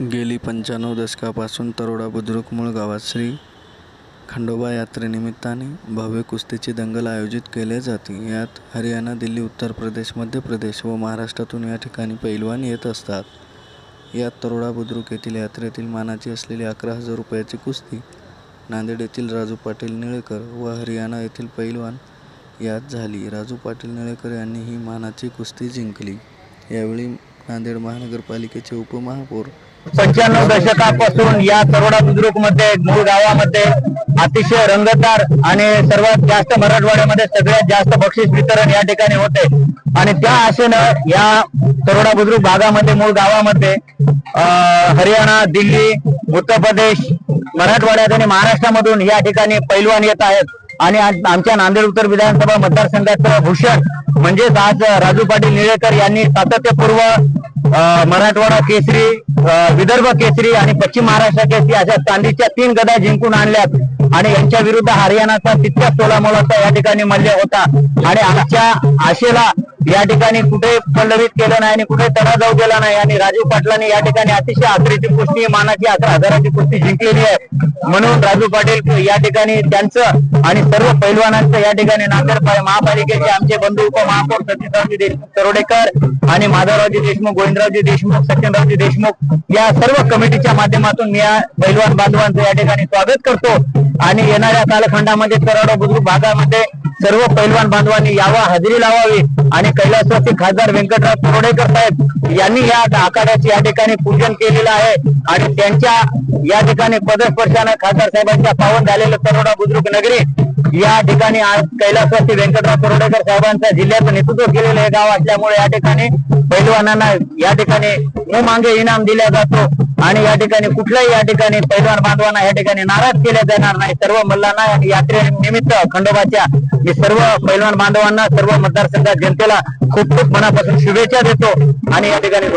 गेली पंच्याण्णव दशकापासून तरोडा बुद्रुक मूळ गावात श्री खंडोबा यात्रेनिमित्ताने भव्य कुस्तीची दंगल आयोजित केले जाते. यात हरियाणा दिल्ली उत्तर प्रदेश मध्य प्रदेश व महाराष्ट्रातून या ठिकाणी पैलवान येत असतात. यात तरोडा बुद्रुक येथील यात्रेतील मानाची असलेली अकरा हजार रुपयाची कुस्ती नांदेड येथील राजू पाटील निळेकर व हरियाणा येथील पैलवान यात झाली. राजू पाटील निळेकर यांनी ही मानाची कुस्ती जिंकली. यावेळी नांदेड महानगरपालिकेचे उपमहापौर पंच्याण्णव दशकापासून या तरोडा बुद्रुकमध्ये मूळ गावामध्ये अतिशय रंगतदार आणि सर्वात जास्त मराठवाड्यामध्ये सगळ्यात जास्त बक्षीस वितरण या ठिकाणी होते. आणि त्या आशेनं या तरोडा बुद्रुक भागामध्ये मूळ गावामध्ये हरियाणा दिल्ली उत्तर प्रदेश मराठवाड्यात आणि महाराष्ट्रामधून या ठिकाणी पैलवान येत आहेत. आणि आमच्या नांदेड उत्तर विधानसभा मतदारसंघाचं भूषण म्हणजेच आज राजू पाटील निळेकर यांनी सातत्यपूर्व मराठवाडा केसरी विदर्भ केसरी आणि पश्चिम महाराष्ट्र केसरी अशा चांदीच्या तीन गदा जिंकून आणल्यात. आणि यांच्या विरुद्ध हरियाणाचा तितक्या सोळा मोलाचा या ठिकाणी मल्य होता. आणि आमच्या आशेला या ठिकाणी कुठे पल्लवित केलं नाही आणि कुठे तडा जाऊ दिला नाही आणि राजू पाटलांनी या ठिकाणी अतिशय आखरीची कुस्ती मानाची अकरा हजाराची कुस्ती जिंकलेली आहे. म्हणून राजू पाटील या ठिकाणी त्यांचं आणि सर्व पैलवानांचं या ठिकाणी नांदेड महापालिकेचे आमचे बंधू उपमहापौर सतीशरावजी देशमुख तरोडेकर आणि माधवरावजी देशमुख गोविंदरावजी देशमुख सत्यनरावजी देशमुख या सर्व कमिटीच्या माध्यमातून मी या पैलवान बांधवांचं या ठिकाणी स्वागत करतो. आणि येणाऱ्या कालखंडामध्ये कराडो बुद्रुक भागामध्ये सर्व पैलवान बांधवांनी यावा हजेरी लावावी आणि कैलासवासी खासदार व्यंकटराव तरोडेकर साहेब यांनी या आखाड्याचे या ठिकाणी पूजन केलेलं आहे. आणि त्यांच्या या ठिकाणी पदस्पर्शानं खासदार साहेबांच्या पावन झालेलं तरोडा बुद्रुक नगरी या ठिकाणी आज कैलासवासी व्यंकटराव तरोडेकर साहेबांचा जिल्ह्याचं नेतृत्व केलेलं हे गाव असल्यामुळे या ठिकाणी पैलवानांना या ठिकाणी मागे इनाम दिला जातो. आणि या ठिकाणी कुठल्याही या ठिकाणी पैलवान बांधवांना या ठिकाणी नाराज केले जाणार नाही. सर्व मल्लांना यात्रेनिमित्त खंडोबाच्या मी सर्व पैलवान बांधवांना सर्व मतदारसंघात जनतेला खूप खूप मनापासून शुभेच्छा देतो आणि या ठिकाणी